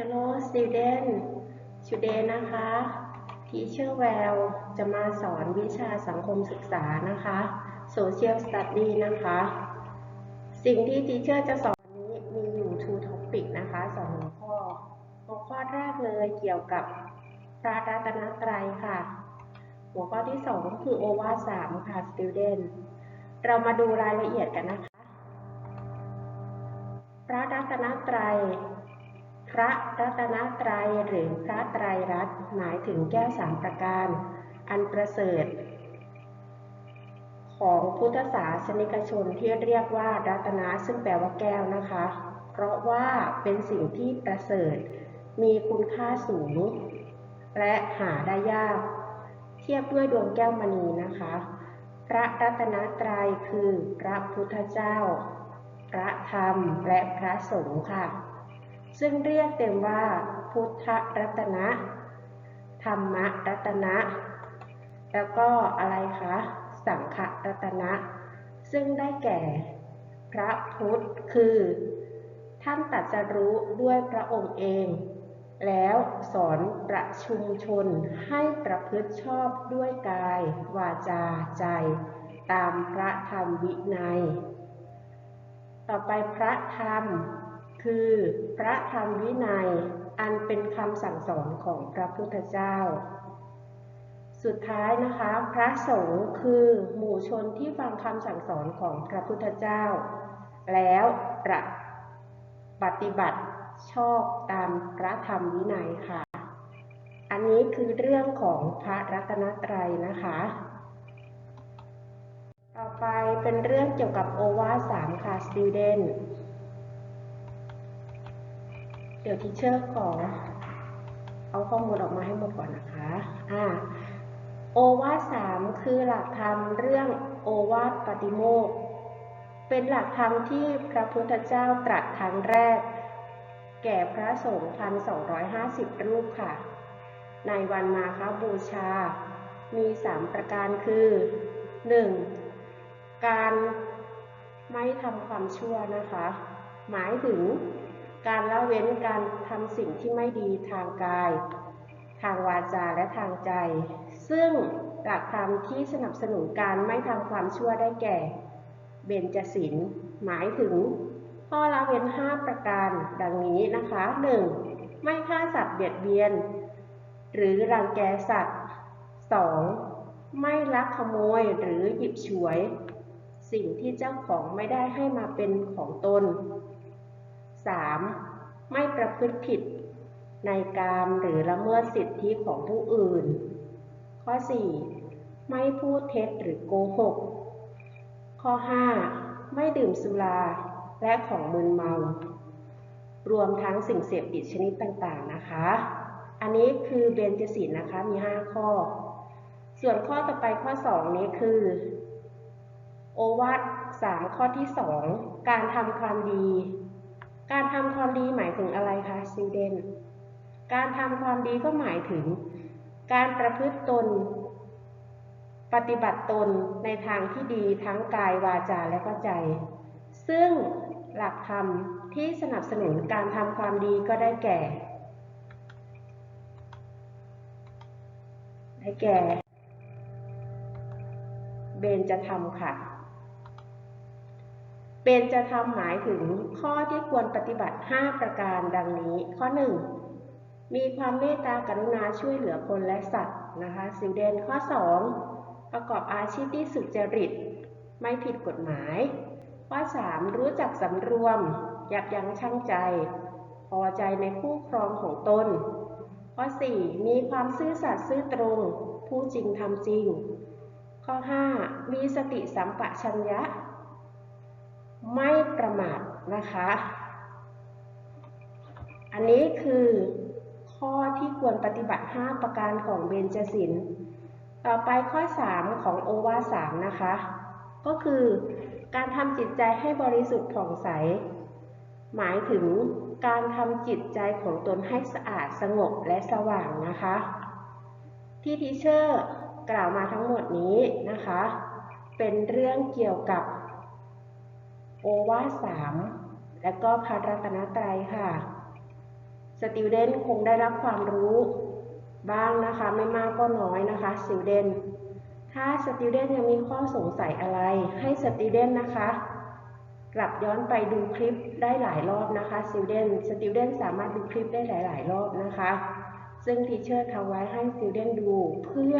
Hello student today นะคะ Teacher Well จะมาสอนวิชาสังคมศึกษานะคะ Social Study นะคะ สิ่งที่ Teacher จะสอนนี้มีอยู่ two topic นะคะสองหัวข้อ หัวข้อแรกเลยเกี่ยวกับพระรัตนตรัยค่ะ หัวข้อที่สองก็คือโอวาสามค่ะ student เรามาดูรายละเอียดกันนะคะ พระรัตนตรัย ระรัตนตรัยหรือพระไตรรัตน์หมายถึงแก้วสามประการ อันประเสริฐ ของพุทธศาสนิกชนที่เรียกว่ารัตนะซึ่งแปลว่าแก้วนะคะ เพราะว่าเป็นสิ่งที่ประเสริฐ มีคุณค่าสูง และหาได้ยาก เทียบด้วยดวงแก้วมณีนะคะ พระรัตนตรัยคือพระพุทธเจ้า พระธรรมและพระสงฆ์ค่ะ ซึ่งเรียกเต็มว่าพุทธรัตนะ ธรรมรัตนะ แล้วก็อะไรคะ สังฆรัตนะ ซึ่งได้แก่ พระพุทธคือ ท่านตัดสรู้ด้วยพระองค์เอง แล้วสอนประชุมชนให้ประพฤติชอบด้วยกาย วาจาใจ ตามพระธรรมวินัย ต่อไปพระธรรม คือพระธรรมวินัยอันเป็นคำสั่งสอนของพระพุทธเจ้า สุดท้ายนะคะ พระสงฆ์คือหมู่ชนที่ฟังคำสั่งสอนของพระพุทธเจ้า แล้วประปฏิบัติชอบตามพระธรรมวินัยค่ะ อันนี้คือเรื่องของพระรัตนตรัยนะคะ ต่อไปเป็นเรื่องเกี่ยวกับโอวาทสามค่ะ student ดี๋ยวทีเชอร์ขอเอาข้อมูลออกมาให้หมดก่อนนะคะอ่าโอวาสามคือหลักธรรมเรื่องโอวาทปฏิโมก เป็นหลักธรรมที่พระพุทธเจ้าตรัสครั้งแรก แก่พระสงฆ์พันสองร้อยห้าสิบรูปค่ะ ในวันมาคบูชา มีสามประการคือหนึ่งการไม่ทำความชั่วนะคะ หมายถึง การละเว้นการทำสิ่งที่ไม่ดีทางกาย ทางวาจาและทางใจ ซึ่งหลักธรรมที่สนับสนุนการไม่ทำความชั่วได้แก่ เบญจศีลหมายถึงข้อละเว้น 5 ประการดังนี้นะคะ 1. ไม่ฆ่าสัตว์เบียดเบียน หรือรังแกสัตว์ 2. ไม่ลักขโมยหรือหยิบฉวย สิ่งที่เจ้าของไม่ได้ให้มาเป็นของตน 3. ไม่ประพฤติผิด ในกามหรือละเมิดสิทธิของผู้อื่น ข้อ 4. ไม่พูดเท็จหรือโกหก ข้อ 5. ไม่ดื่มสุราและของมึนเมา รวมทั้งสิ่งเสพติดชนิดต่างๆนะคะ อันนี้คือเบญจศีลนะคะมี 5 ข้อ ส่วนข้อต่อไปข้อ 2 นี้คือ โอวาท3ข้อที่ 2 การทำความดี การทำความดีหมายถึงอะไรคะซีเดนการทำความดีก็หมายถึง การประพฤติตน ปฏิบัติตนในทางที่ดีทั้งกายวาจาและก็ใจ ซึ่งหลักธรรมที่สนับสนุนการทำความดีก็ได้แก่ ได้แก่ เบญจะธรรมค่ะ เบญจะธรรมหมายถึงข้อที่ควรปฏิบัติ 5 ประการดังนี้ ข้อ 1 มีความเมตตากรุณาช่วยเหลือคนและสัตว์นะคะสิวเดนข้อ 2 ประกอบอาชีพที่สุจริต ไม่ผิดกฎหมาย ข้อ 3 รู้จักสำรวม ยับยั้งชั่งใจ พอใจในคู่ครองของตน ข้อ 4 มีความซื่อสัตย์ซื่อตรง ผู้จริงทำจริง ข้อ 5 มีสติสัมปชัญญะ ไม่ประมาทนะคะ อันนี้คือข้อที่ควรปฏิบัติ 5 ประการของเบญจศีลต่อไปข้อ 3 ของโอวาสามนะคะ ก็คือการทำจิตใจให้บริสุทธิ์ผ่องใส หมายถึงการทำจิตใจของตนให้สะอาดสงบและสว่างนะคะ ที่ทีเชอร์กล่าวมาทั้งหมดนี้นะคะ เป็นเรื่องเกี่ยวกับ โอวาสามและก็พระรัตนตรัยค่ะ student คงได้รับความรู้บ้างนะคะไม่มากก็น้อยนะคะ student ถ้า student ยังมีข้อสงสัยอะไร ให้ student นะคะกลับย้อนไปดูคลิปได้หลายรอบนะคะ student student สามารถดูคลิปได้หลาย ๆ รอบนะคะ ซึ่งทีเชอร์ทำไว้ให้ student ดูเพื่อ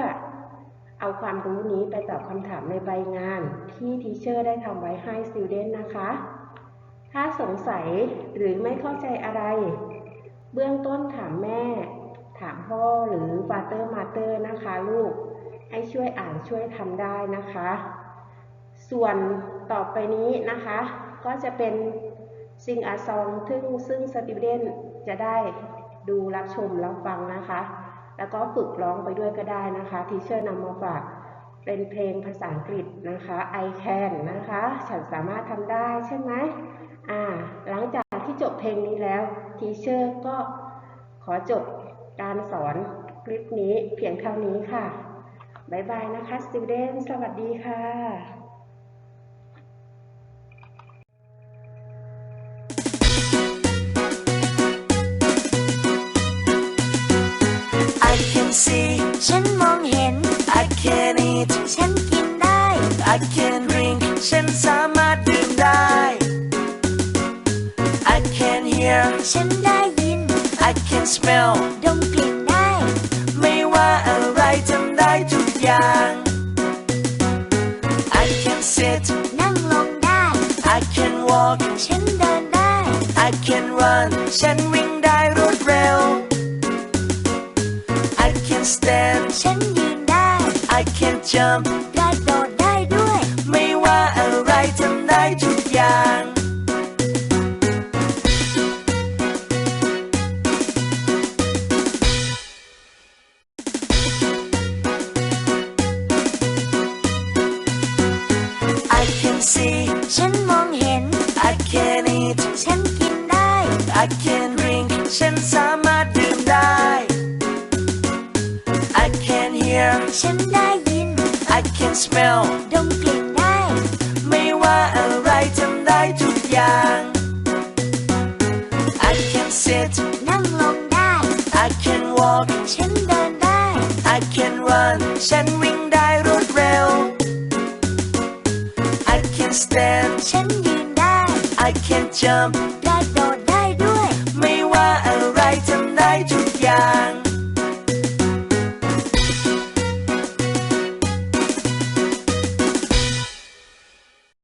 เอาความรู้นี้ไปตอบคำถามในใบงานที่ทีเชอร์ได้ทำไว้ให้ student นะคะ ถ้าสงสัยหรือไม่เข้าใจอะไร เบื้องต้นถามแม่ ถามพ่อหรือ father mother นะคะลูก ให้ช่วยอ่านช่วยทำได้นะคะ ส่วนต่อไปนี้นะคะ ก็จะเป็นซิงอาซองซึ่งซึ่งสติเดนจะได้ดูรับชมรับฟังนะคะ แล้วก็ฝึกร้องไปด้วยก็ได้นะคะทีเชอร์นำมาฝากเป็นเพลงภาษาอังกฤษนะคะ I can นะคะ ฉันสามารถทำได้ใช่ไหมอ่าหลังจากที่จบเพลงนี้แล้วทีเชอร์ก็ขอจบการสอนคลิปนี้เพียงเท่านี้ค่ะ บ๊ายบายนะคะ student สวัสดีค่ะ ฉันมองเห็น I can eat ฉันกินได้ I can drink ฉันสามารถดื่มได้ I can hear ฉันได้ยิน I can smell ดมกลิ่นได้ ไม่ว่าอะไรทำได้ทุกอย่าง I can sit นั่งลงได้ I can walk ฉันเดินได้ I can run ฉันวิ่ง jump กระโดดได้ด้วย ไม่ว่าอะไรทำได้ทุกอย่าง I can see ฉันมองเห็น I can eat ฉันกินได้ I can drink ฉันสามารถดื่มได้ I can hear ฉันได้ยิน I can smell ดมกลิ่นได้ ไม่ว่าอะไรทำได้ทุกอย่าง I can sit นั่งลงได้ I can walk ฉันเดินได้ I can run ฉันวิ่งได้รวดเร็ว I can stand ฉันยืนได้ I can jump